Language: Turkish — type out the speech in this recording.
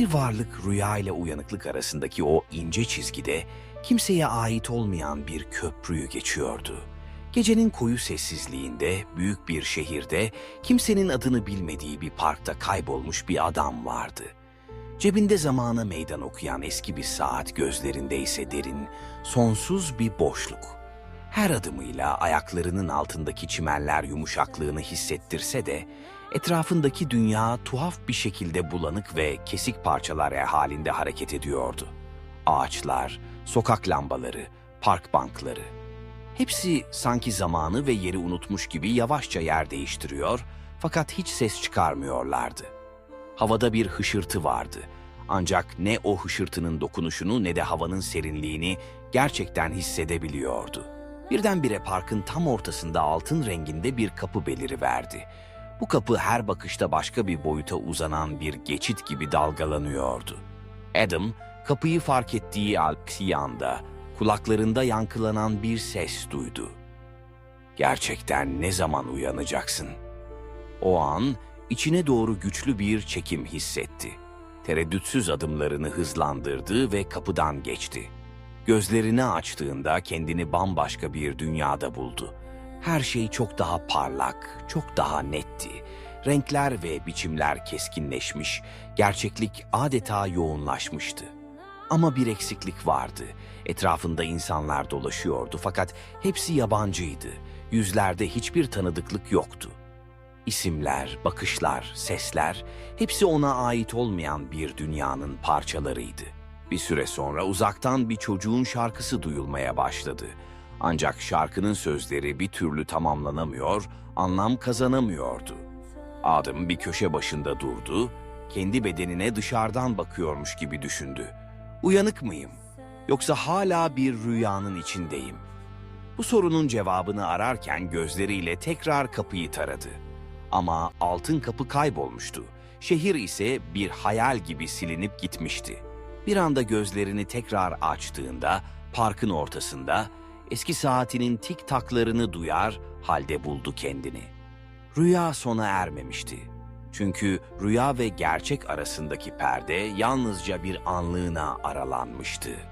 Bir varlık rüya ile uyanıklık arasındaki o ince çizgide kimseye ait olmayan bir köprüyü geçiyordu. Gecenin koyu sessizliğinde büyük bir şehirde kimsenin adını bilmediği bir parkta kaybolmuş bir adam vardı. Cebinde zamana meydan okuyan eski bir saat gözlerinde ise derin, sonsuz bir boşluk. Her adımıyla ayaklarının altındaki çimenler yumuşaklığını hissettirse de etrafındaki dünya tuhaf bir şekilde bulanık ve kesik parçalar halinde hareket ediyordu. Ağaçlar, sokak lambaları, park bankları. Hepsi sanki zamanı ve yeri unutmuş gibi yavaşça yer değiştiriyor fakat hiç ses çıkarmıyorlardı. Havada bir hışırtı vardı. Ancak ne o hışırtının dokunuşunu ne de havanın serinliğini gerçekten hissedebiliyordu. Birdenbire parkın tam ortasında altın renginde bir kapı beliriverdi. Bu kapı her bakışta başka bir boyuta uzanan bir geçit gibi dalgalanıyordu. Adam, kapıyı fark ettiği aksi anda kulaklarında yankılanan bir ses duydu. Gerçekten ne zaman uyanacaksın? O an içine doğru güçlü bir çekim hissetti. Tereddütsüz adımlarını hızlandırdı ve kapıdan geçti. Gözlerini açtığında kendini bambaşka bir dünyada buldu. Her şey çok daha parlak, çok daha netti. Renkler ve biçimler keskinleşmiş, gerçeklik adeta yoğunlaşmıştı. Ama bir eksiklik vardı. Etrafında insanlar dolaşıyordu fakat hepsi yabancıydı. Yüzlerde hiçbir tanıdıklık yoktu. İsimler, bakışlar, sesler hepsi ona ait olmayan bir dünyanın parçalarıydı. Bir süre sonra uzaktan bir çocuğun şarkısı duyulmaya başladı. Ancak şarkının sözleri bir türlü tamamlanamıyor, anlam kazanamıyordu. Adam bir köşe başında durdu, kendi bedenine dışarıdan bakıyormuş gibi düşündü. Uyanık mıyım? Yoksa hala bir rüyanın içindeyim? Bu sorunun cevabını ararken gözleriyle tekrar kapıyı taradı. Ama altın kapı kaybolmuştu. Şehir ise bir hayal gibi silinip gitmişti. Bir anda gözlerini tekrar açtığında parkın ortasında eski saatinin tik taklarını duyar halde buldu kendini. Rüya sona ermemişti. Çünkü rüya ve gerçek arasındaki perde yalnızca bir anlığına aralanmıştı.